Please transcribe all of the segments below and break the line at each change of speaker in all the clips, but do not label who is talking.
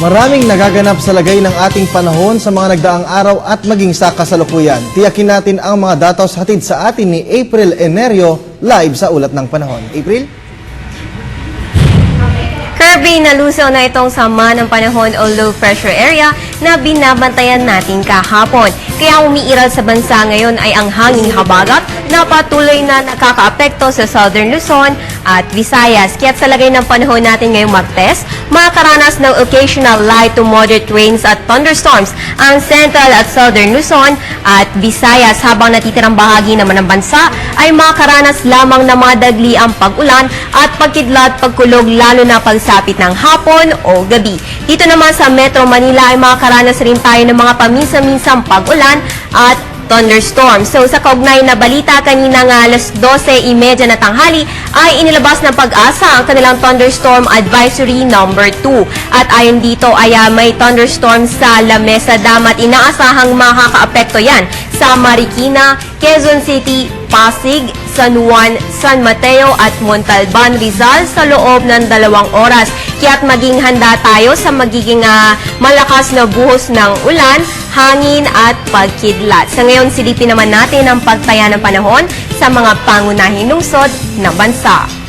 Maraming nagaganap sa lagay ng ating panahon sa mga nagdaang araw at maging sa kasalukuyan. Tiyakin natin ang mga datos hatid sa atin ni April Enerio live sa Ulat ng Panahon. April?
Kirby, nalusaw na itong sama ng panahon o low pressure area na binabantayan natin kahapon. Kaya umiiral sa bansa ngayon ay ang hanging habagat na patuloy na nakakaapekto sa Southern Luzon at Visayas. Kaya sa lagay ng panahon natin ngayong Martes, makakaranas ng occasional light to moderate rains at thunderstorms ang Central at Southern Luzon at Visayas habang natitirang bahagi naman ng bansa ay makakaranas lamang ng mga dagli ang pag-ulan at pagkidlat pagkulog lalo na pagsapit ng hapon o gabi. Dito naman sa Metro Manila ay makakaranas rin tayo ng mga paminsan-minsang pag-ulan at thunderstorm. So sa kaugnay na balita kanina nga alas 12.30 na tanghali ay inilabas ng pag-asa ang kanilang thunderstorm advisory number 2. At ayon dito ay ah, may thunderstorm sa Lamesa Dam at inaasahang makakaapekto yan sa Marikina, Quezon City, Pasig, San Juan, San Mateo at Montalban, Rizal sa loob ng dalawang oras. Kaya't maging handa tayo sa magiging ah, malakas na buhos ng ulan, hangin at pagkidlat. Sa ngayon, silipin naman natin ang pagtaya ng panahon sa mga pangunahing lungsod ng bansa.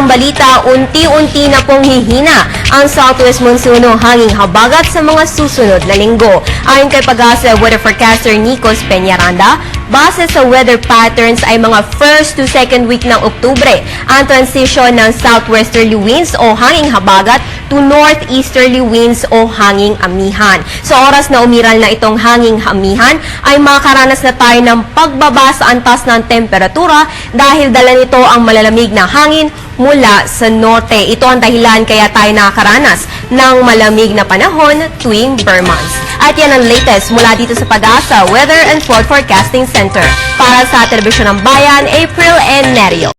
Pang balita, unti-unti na pong hihina ang southwest monsoon o hanging habagat sa mga susunod na linggo. Ayon kay Pag-asa weather forecaster Nikos Peñaranda, base sa weather patterns ay mga first to second week ng Oktubre ang transition ng southwesterly winds o hanging habagat to northeasterly winds o hanging amihan. Sa oras na umiral na itong hanging amihan, ay makakaranas na tayo ng pagbaba sa antas ng temperatura dahil dala nito ang malalamig na hangin mula sa norte. Ito ang dahilan kaya tayo nakakaranas ng malamig na panahon tuwing months. At yan ang latest mula dito sa Pag-asa Weather and Flood Forecasting Center. Para sa Telebisyon ng Bayan, April and Nerio.